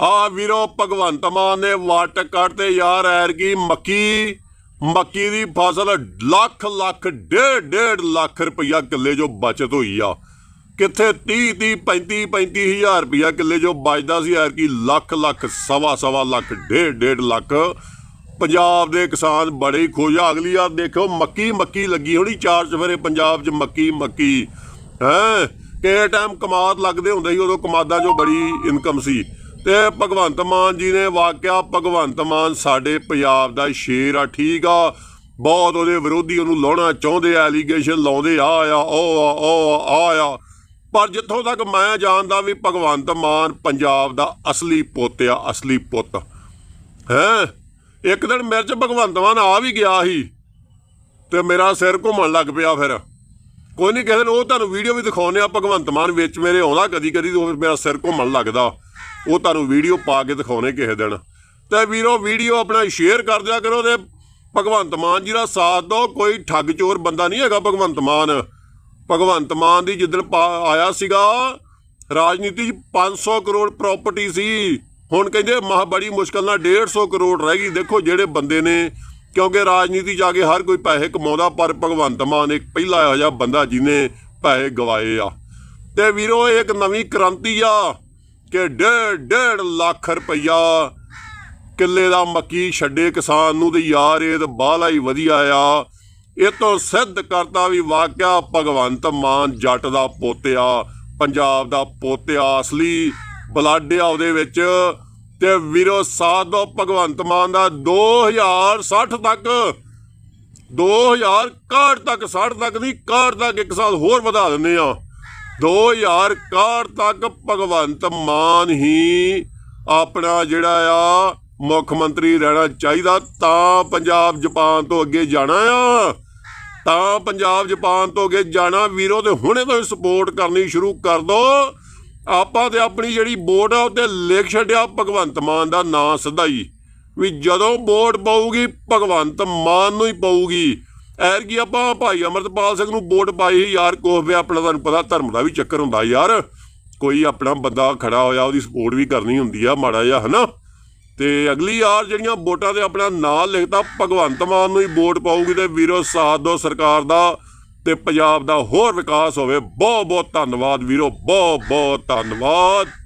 ਆ ਵੀਰੋ, ਭਗਵੰਤ ਮਾਨ ਨੇ ਵਾਟਰ ਕੱਢ ਤੇ ਯਾਰ ਐਰ ਮੱਕੀ। ਮੱਕੀ ਦੀ ਫਸਲ ਲੱਖ ਲੱਖ, ਡੇਢ ਡੇਢ ਲੱਖ ਰੁਪਈਆ ਕਿੱਲੇ ਜੋ ਬਚਤ ਹੋਈ ਆ। ਕਿੱਥੇ 30 30 35 35 ਹਜ਼ਾਰ ਰੁਪਈਆ ਕਿੱਲੇ ਜੋ ਬਚਦਾ ਸੀ ਯਾਰ ਕੀ ਲੱਖ ਲੱਖ, ਸਵਾ ਸਵਾ ਲੱਖ, ਡੇਢ ਡੇਢ ਲੱਖ। ਪੰਜਾਬ ਦੇ ਕਿਸਾਨ ਬੜੇ ਖੁਸ਼ ਆ। ਅਗਲੀ ਯਾਰ ਦੇਖੋ ਮੱਕੀ ਮੱਕੀ ਲੱਗੀ ਹੋਣੀ ਚਾਰ ਚਫੇਰੇ ਪੰਜਾਬ 'ਚ ਮੱਕੀ ਮੱਕੀ। ਹੈ? ਕਿਹੜੇ ਟਾਈਮ ਕਮਾਦ ਲੱਗਦੇ ਹੁੰਦੇ ਸੀ, ਉਦੋਂ ਕਮਾਦਾਂ 'ਚੋਂ ਬੜੀ ਇਨਕਮ ਸੀ। ਤੇ ਭਗਵੰਤ ਮਾਨ ਜੀ ਨੇ ਵਾਕਿਆ ਭਗਵੰਤ ਮਾਨ ਸਾਡੇ ਪੰਜਾਬ ਦਾ ਸ਼ੇਰ ਆ, ਠੀਕ ਆ। ਬਹੁਤ ਉਹਦੇ ਵਿਰੋਧੀ ਉਹਨੂੰ ਲਾਉਣਾ ਚਾਹੁੰਦੇ ਆ ਐਲੀਗੇਸ਼ਨ ਲਾਉਂਦੇ ਆ ਆ ਉਹ ਆ ਉਹ ਆ ਆ। ਪਰ ਜਿੱਥੋਂ ਤੱਕ ਮੈਂ ਜਾਣਦਾ ਵੀ ਭਗਵੰਤ ਮਾਨ ਪੰਜਾਬ ਦਾ ਅਸਲੀ ਪੁੱਤ ਆ, ਅਸਲੀ ਪੁੱਤ। ਹੈ? ਇੱਕ ਦਿਨ ਮੇਰੇ ਚ ਭਗਵੰਤ ਮਾਨ ਆ ਵੀ ਗਿਆ ਸੀ ਤੇ ਮੇਰਾ ਸਿਰ ਘੁੰਮਣ ਲੱਗ ਪਿਆ ਫਿਰ। ਕੋਈ ਨਹੀਂ ਕਹਿੰਦੇ ਉਹ ਤੁਹਾਨੂੰ ਵੀਡੀਓ ਵੀ ਦਿਖਾਉਨੇ ਆ, ਭਗਵੰਤ ਮਾਨ ਵਿੱਚ ਮੇਰੇ ਆਉਂਦਾ ਕਦੀ ਕਦੀ ਉਹ ਮੇਰਾ ਸਿਰ ਘੁੰਮਣ ਲੱਗਦਾ। ਉਹ ਤੁਹਾਨੂੰ ਵੀਡੀਓ ਪਾ ਕੇ ਦਿਖਾਉਣੇ ਕਿਸੇ ਦਿਨ। ਤੇ ਵੀਰੋ, ਵੀਡੀਓ ਆਪਣਾ ਸ਼ੇਅਰ ਕਰ ਦਿਆ ਕਰੋ ਤੇ ਭਗਵੰਤ ਮਾਨ ਜੀ ਦਾ ਸਾਥ ਦਿਓ। ਕੋਈ ਠੱਗ ਚੋਰ ਬੰਦਾ ਨਹੀਂ ਹੈਗਾ ਭਗਵੰਤ ਮਾਨ। ਭਗਵੰਤ ਮਾਨ ਦੀ ਜਿੱਦਣ ਪਾ- ਆਇਆ ਸੀਗਾ, ਰਾਜਨੀਤੀ 'ਚ 500 ਕਰੋੜ ਪ੍ਰਾਪਰਟੀ ਸੀ। ਹੁਣ ਕਹਿੰਦੇ ਮਹਾ ਬੜੀ ਮੁਸ਼ਕਲ ਨਾਲ 150 ਕਰੋੜ ਰਹਿ ਗਈ। ਦੇਖੋ ਜਿਹੜੇ ਬੰਦੇ ਨੇ, ਕਿਉਂਕਿ ਰਾਜਨੀਤੀ 'ਚ ਆ ਕੇ ਹਰ ਕੋਈ ਪੈਸੇ ਕਮਾਉਂਦਾ, ਪਰ ਭਗਵੰਤ ਮਾਨ ਇੱਕ ਪਹਿਲਾ ਇਹੋ ਜਿਹਾ ਬੰਦਾ ਜਿਹਨੇ ਪੈਸੇ ਗਵਾਏ ਆ। ਤੇ ਵੀਰੋ, ਇਹ ਇੱਕ ਨਵੀਂ ਕ੍ਰਾਂਤੀ ਆ। ਕਿ ਡੇਢ ਡੇਢ ਲੱਖ ਰੁਪਈਆ ਕਿੱਲੇ ਦਾ ਮੱਕੀ ਛੱਡੇ ਕਿਸਾਨ ਨੂੰ ਤੇ ਯਾਰ ਇਹ ਤਾਂ ਬਾਹਲਾ ਹੀ ਵਧੀਆ ਆ। ਇਹ ਤੋਂ ਸਿੱਧ ਕਰਤਾ ਵੀ ਵਾਕਿਆ ਭਗਵੰਤ ਮਾਨ ਜੱਟ ਦਾ ਪੋਤਿਆ, ਪੰਜਾਬ ਦਾ ਪੋਤਿਆ ਅਸਲੀ ਬਲੱਡ ਆ ਉਹਦੇ ਵਿੱਚ। ਤੇ ਵੀਰੋ ਸਾਥ ਦੋ ਭਗਵੰਤ ਮਾਨ ਦਾ 2060 ਤੱਕ 2061 ਤੱਕ 60 ਤੱਕ ਨਹੀਂ 61 ਤੱਕ ਇੱਕ ਸਾਲ ਹੋਰ ਵਧਾ ਦਿੰਦੇ ਆ। 2061 ਤੱਕ ਭਗਵੰਤ ਮਾਨ ਹੀ ਆਪਣਾ ਜਿਹੜਾ ਆ ਮੁੱਖ ਮੰਤਰੀ ਰਹਿਣਾ ਚਾਹੀਦਾ, ਤਾਂ ਪੰਜਾਬ ਜਾਪਾਨ ਤੋਂ ਅੱਗੇ ਜਾਣਾ ਆ। ਤਾਂ ਪੰਜਾਬ ਜਾਪਾਨ ਤੋਂ ਅੱਗੇ ਜਾਣਾ ਵੀਰੋ, ਤੇ ਹੁਣੇ ਤੋਂ ਸਪੋਰਟ ਕਰਨੀ ਸ਼ੁਰੂ ਕਰ ਦੋ। ਆਪਾਂ ਤੇ ਆਪਣੀ ਜਿਹੜੀ ਵੋਟ ਆ, ਉੱਤੇ ਲਿਖ ਛੱਡਿਆ ਭਗਵੰਤ ਮਾਨ ਦਾ ਨਾਂ ਸਦਾਈ ਵੀ ਜਦੋਂ ਵੋਟ ਪਊਗੀ, ਭਗਵੰਤ ਮਾਨ ਨੂੰ ਹੀ ਪਊਗੀ। ਐਰ ਕੀ ਆਪਾਂ ਭਾਈ ਅਮਰਤਪਾਲ ਸਿੰਘ ਨੂੰ ਵੋਟ ਪਾਈ ਸੀ ਯਾਰ ਕੋਹ ਵੀ ਆਪਣਾ ਤੁਹਾਨੂੰ ਪਤਾ ਧਰਮ ਦਾ ਵੀ ਚੱਕਰ ਹੁੰਦਾ ਯਾਰ। ਕੋਈ ਆਪਣਾ ਬੰਦਾ ਖੜਾ ਹੋਇਆ, ਉਹਦੀ ਸਪੋਰਟ ਵੀ ਕਰਨੀ ਹੁੰਦੀ ਆ, ਮਾੜਾ ਜਿਹਾ, ਹਨਾ? ਤੇ ਅਗਲੀ ਯਾਰ ਜਿਹੜੀਆਂ ਵੋਟਾਂ ਤੇ ਆਪਣਾ ਨਾਂ ਲਿਖਤਾ, ਭਗਵੰਤ ਮਾਨ ਨੂੰ ਹੀ ਵੋਟ ਪਾਊਗੀ ਤੇ ਵੀਰੋ, ਸਾਥ ਦਿਓ ਸਰਕਾਰ ਦਾ ਤੇ ਪੰਜਾਬ ਦਾ ਹੋਰ ਵਿਕਾਸ ਹੋਵੇ। ਬਹੁਤ ਬਹੁਤ ਧੰਨਵਾਦ ਵੀਰੋ ਬਹੁਤ ਬਹੁਤ ਧੰਨਵਾਦ।